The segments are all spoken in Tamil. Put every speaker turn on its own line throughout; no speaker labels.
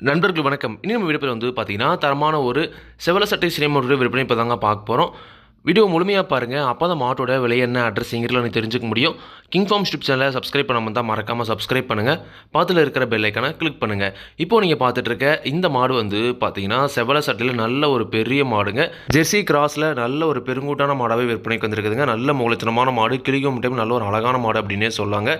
நண்பர்கள் வணக்கம். இனி நம்ம வந்து பார்த்தீங்கன்னா தரமான ஒரு செவல சட்டை சினிமாவோட விற்பனை இப்போ தாங்க பார்க்க போகிறோம் வீடியோ முழுமையாக பாருங்கள் அப்போ தான் மாட்டோட விலை என்ன அட்ரஸ் எங்கிட்ட எனக்கு தெரிஞ்சுக்க முடியும். கிங் ஃபார்ம் ஸ்டிப் சேனலை சப்ஸ்கிரைப் பண்ணாமல் தான் மறக்காமல் சப்ஸ்கிரைப் பண்ணுங்கள் பாத்தில் இருக்கிற பெல்லைக்கான கிளிக் பண்ணுங்கள் இப்போ நீங்கள் பார்த்துட்ருக்க இந்த மாடு வந்து பார்த்தீங்கன்னா செவல சட்டையில் நல்ல ஒரு பெரிய மாடுங்க. ஜெர்சி கிராஸில் நல்ல ஒரு பெருங்கூட்டான மாடாகவே விற்பனைக்கு வந்திருக்குதுங்க. நல்ல முகலட்சணமான மாடு கிளிக்கும் டைம் நல்ல ஒரு அழகான மாடு அப்படின்னே சொல்லாங்க.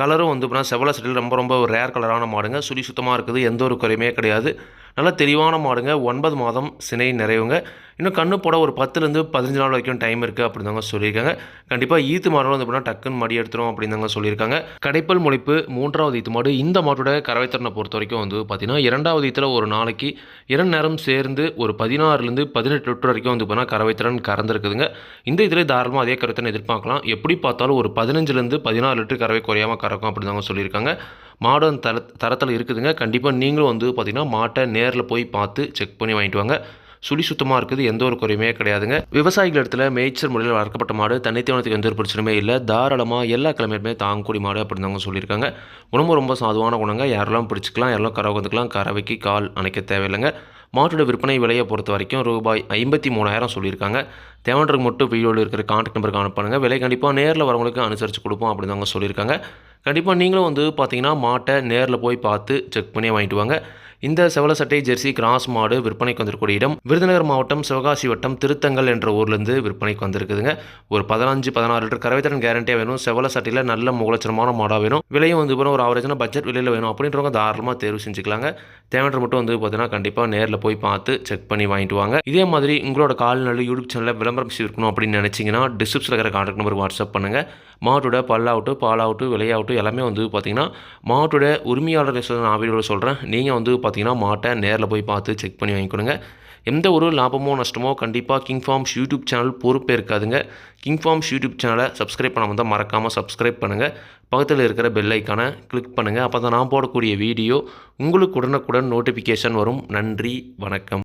கலரும் வந்து பார்த்தீங்கன்னா செவ்வளை செட்டில் ரொம்ப ரொம்ப ஒரு ரேர் கலரான மாடுங்க. சுழி சுத்தமாக இருக்குது. எந்த ஒரு குறையுமே கிடையாது. நல்லா தெளிவான மாடுங்க. ஒன்பது மாதம் சினை நிறைவுங்க. இன்னும் கண்ணு போட ஒரு பத்துலேருந்து பதினஞ்சு நாள் வரைக்கும் டைம் இருக்குது அப்படின்னு தாங்க சொல்லியிருக்காங்க. கண்டிப்பாக ஈத்து மாடு வந்து அப்படின்னா டக்குன்னு மடி எடுத்துரும் அப்படின்னு தாங்க சொல்லியிருக்காங்க. கடைப்பல் முளைப்பு மூன்றாவது ஈத்து மாடு. இந்த மாட்டோட கறவைத்திறனை பொறுத்த வரைக்கும் வந்து பார்த்திங்கன்னா இரண்டாவது ஈத்தில் ஒரு நாளைக்கு இரண்டு நேரம் சேர்ந்து ஒரு பதினாறுலேருந்து பதினெட்டு லிட்டர் வரைக்கும் வந்து பார்த்தீங்கன்னா கறவைத்திறன் கறந்துருக்குதுங்க. இந்த இதில் தாராளமாக அதே கருத்தினை எதிர்பார்க்கலாம். எப்படி பார்த்தாலும் ஒரு பதினஞ்சுலேருந்து பதினாறு லிட்டர் கறவை குறையாமல் கறக்கும் அப்படின்னு தாங்க சொல்லியிருக்காங்க. மாடு தர தரத்தில் இருக்குதுங்க. கண்டிப்பாக நீங்களும் வந்து பார்த்திங்கன்னா மாட்டை நேரில் போய் பார்த்து செக் பண்ணி வாங்கிட்டு வாங்க. சுழி சுத்தமாக இருக்குது எந்த ஒரு குறையுமே கிடையாதுங்க. விவசாயிகள் இடத்துல மேய்ச்சல் முறையில் வளர்க்கப்பட்ட மாடு தனித்தீவனத்துக்கு எந்த ஒரு பிரச்சனையுமே இல்லை. தாராளமாக எல்லா கிழமையுமே தாங்கக்கூடிய மாடு அப்படின்னு தாங்க சொல்லியிருக்காங்க. உணவு ரொம்ப சாதுவான குணங்க. யாரெல்லாம் பிடிச்சிக்கலாம் யாரெல்லாம் கறவை வந்துக்கலாம் கறவைக்கு கால் அணைக்க தேவையில்லைங்க. மாட்டோட விற்பனை விலையை பொறுத்த வரைக்கும் ரூபாய் ஐம்பத்தி மூணாயிரம் சொல்லியிருக்காங்க. தேவன்றதுக்கு மட்டும் வீடியோவில் இருக்கிற கான்டாக்ட் நம்பருக்கு அனுப்பணுங்க விலை கண்டிப்பாக நேரில் வரவங்களுக்கு அனுசரித்து கொடுப்போம் அப்படின்னு தாங்க சொல்லியிருக்காங்க. கண்டிப்பாக நீங்களும் வந்து பார்த்தீங்கன்னா மாட்டை நேரில் போய் பார்த்து செக் பண்ணி வாங்கிட்டு வாங்க. இந்த செவல சட்டை ஜெர்சி கிராஸ் மாடு விற்பனைக்கு வந்திருக்கூடிய இடம் விருதுநகர் மாவட்டம் சிவகாசி வட்டம் திருத்தங்கல் என்ற ஊர்லேருந்து விற்பனைக்கு வந்திருக்குதுங்க. ஒரு பதினஞ்சு பதினாறு லிட்டர் கரவைத்திறன் கேரண்டியாக வேணும். செவல சட்டையில் நல்ல முகலட்சணமான மாடாக வேணும். விலையும் வந்து இப்போ ஒரு ஆவரேஜான பட்ஜெட் விலையில் வேணும் அப்படின்றவங்க தாராளமாக தேர்வு செஞ்சுக்கலாங்க. தேவைன்ற மட்டும் வந்து பார்த்தீங்கன்னா கண்டிப்பாக நேரில் போய் பார்த்து செக் பண்ணி வாங்கிட்டு வாங்க. இதே மாதிரி உங்களோட கால்நடை யூடியூப் சேனலில் விளம்பரம் இருக்கணும் அப்படின்னு நினச்சிங்கன்னா டிஸ்கிரிப்ஷனில் இருக்கிற கான்டாக்ட் நம்பர் வாட்ஸ்அப் பண்ணுங்கள் மாட்டோட பல்லாகட்டும் பாலாகட்டும் விலையாகட்டும் எல்லாமே வந்து பார்த்தீங்கன்னா மாட்டோட உரிமையாளர் நான் வீடியோவில் சொல்கிறேன் நீங்கள் வந்து பார்த்தீங்கன்னா மாட்டை நேரில் போய் பார்த்து செக் பண்ணி வாங்கிக்கொடுங்க எந்த ஒரு லாபமோ நஷ்டமோ கண்டிப்பாக கிங் ஃபார்ம்ஸ் யூடியூப் சேனல் பொறுப்பே இருக்காதுங்க. கிங் ஃபார்ம்ஸ் யூடியூப் சேனலை சப்ஸ்கிரைப் பண்ணாமல் தான் மறக்காமல் சப்ஸ்கிரைப் பண்ணுங்கள் பக்கத்தில் இருக்கிற பெல் ஐக்கானை கிளிக் பண்ணுங்கள் அப்போ தான் நான் போடக்கூடிய வீடியோ உங்களுக்கு உடனுக்குடன் நோட்டிஃபிகேஷன் வரும். நன்றி வணக்கம்.